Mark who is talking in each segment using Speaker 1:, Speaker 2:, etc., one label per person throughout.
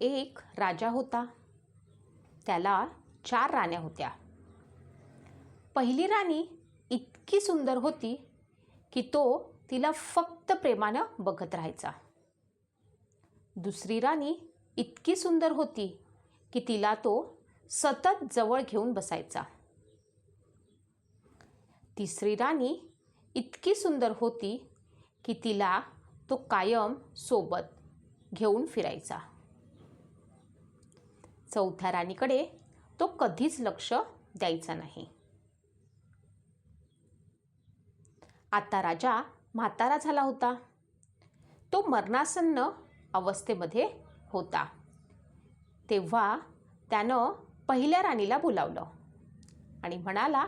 Speaker 1: एक राजा होता. त्याला चार राण्या होत्या. पहिली राणी इतकी सुंदर होती की तो तिला फक्त प्रेमानं बघत राहायचा. दुसरी राणी इतकी सुंदर होती की तिला तो सतत जवळ घेऊन बसायचा. तिसरी राणी इतकी सुंदर होती की तिला तो कायम सोबत घेऊन फिरायचा. चौथ्या राणीकडे तो कधीच लक्ष द्यायचा नाही. आता राजा म्हातारा झाला होता. तो मरणासन्न अवस्थेमध्ये होता. तेव्हा त्यानं पहिल्या राणीला बोलावलं आणि म्हणाला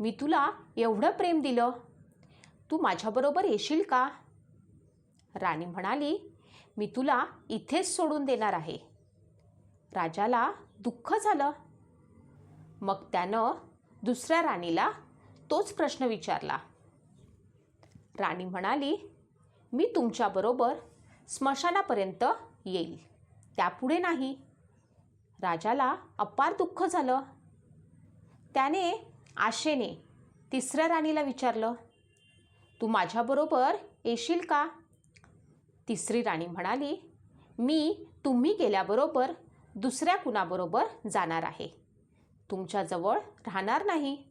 Speaker 1: मी तुला एवढं प्रेम दिलं. तू माझ्याबरोबर येशील का? राणी म्हणाली मी तुला इथेच सोडून देणार आहे. राजाला दुःख झालं. मग त्यानं दुसऱ्या राणीला तोच प्रश्न विचारला. राणी म्हणाली मी तुमच्याबरोबर स्मशानापर्यंत येईल. त्यापुढे नाही. राजाला अपार दुःख झालं. त्याने आशेने तिसऱ्या राणीला विचारलं तू माझ्याबरोबर येशील का? तिसरी राणी म्हणाली मी तुम्ही गेल्याबरोबर दुसऱ्या कुणाबरोबर जाणार आहे? तुमच्याजवळ राहणार नाही.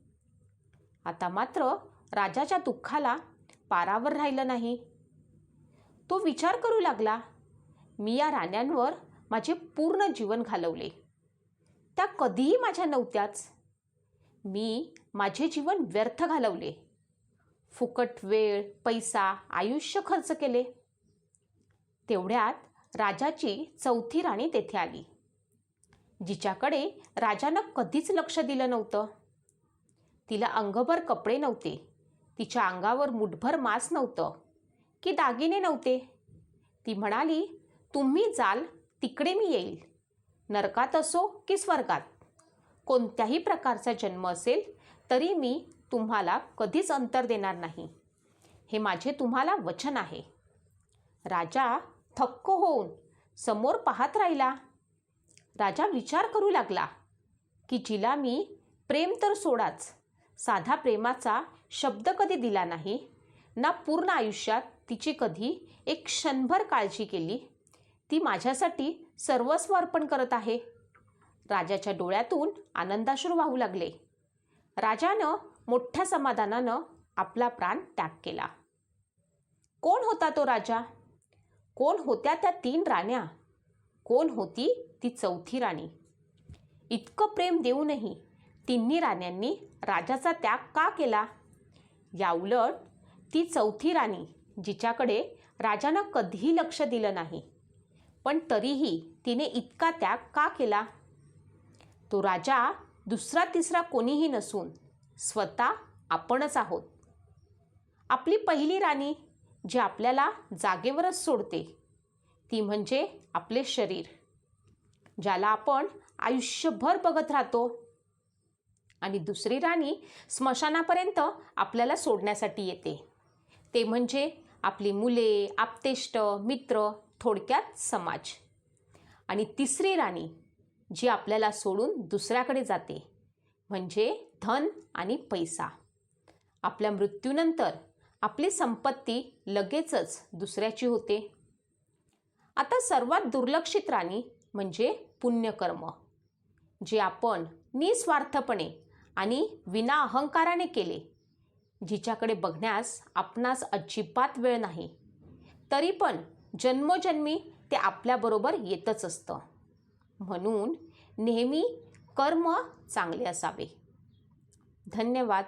Speaker 1: आता मात्र राजाच्या दुःखाला पारावर राहिलं नाही. तो विचार करू लागला मी या राण्यांवर माझे पूर्ण जीवन घालवले. त्या कधीही माझ्या नव्हत्याच. मी माझे जीवन व्यर्थ घालवले. फुकट वेळ पैसा आयुष्य खर्च केले. तेवढ्यात राजाची चौथी राणी तेथे आली. जिच्याकडे राजानं कधीच लक्ष दिलं नव्हतं. तिला अंगभर कपडे नव्हते. तिच्या अंगावर मुठभर मांस नव्हतं. की दागिने नव्हते. ती म्हणाली तुम्ही जाल तिकडे मी येईल. नरकात असो की स्वर्गात. कोणत्याही प्रकारचा जन्म असेल तरी मी तुम्हाला कधीच अंतर देणार नाही. हे माझे तुम्हाला वचन आहे. राजा थक्क होऊन समोर पाहत राहिला. राजा विचार करू लागला की जिला मी प्रेम तर सोडाच. साधा प्रेमाचा शब्द कधी दिला नाही. ना पूर्ण आयुष्यात तिची कधी एक क्षणभर काळजी केली. ती माझ्यासाठी सर्वस्व अर्पण करत आहे. राजाच्या डोळ्यातून आनंदाश्रू वाहू लागले. राजानं मोठ्या समाधानानं आपला प्राण त्याग केला. कोण होता तो राजा? कोण होत्या त्या तीन राण्या? कोण होती ती चौथी राणी. इतकं प्रेम देऊनही तिन्ही राण्यांनी राजाचा त्याग का केला? याउलट ती चौथी राणी जिच्याकडे राजानं कधीही लक्ष दिलं नाही पण तरीही तिने इतका त्याग का केला? तो राजा दुसरा तिसरा कोणीही नसून स्वतः आपणच आहोत. आपली पहिली राणी जी आपल्याला जागेवरच सोडते ती म्हणजे आपले शरीर. ज्याला आपण आयुष्यभर बघत राहतो. आणि दुसरी राणी स्मशानापर्यंत आपल्याला सोडण्यासाठी येते. ते म्हणजे आपली मुले आप्तेष्ट मित्र थोडक्यात समाज. आणि तिसरी राणी जी आपल्याला सोडून दुसऱ्याकडे जाते म्हणजे धन आणि पैसा. आपल्या मृत्यूनंतर आपली संपत्ती लगेचच दुसऱ्याची होते. आता सर्वात दुर्लक्षित राणी म्हणजे पुण्यकर्म जे आपण निस्वार्थपणे आणि विना अहंकाराने केले जिच्याकडे बघण्यास आपणास अजिबात वेळ नाही. तरी पण जन्मोजन्मी ते आपल्याबरोबर येतच असतं. म्हणून नेहमी कर्म चांगले असावे. धन्यवाद.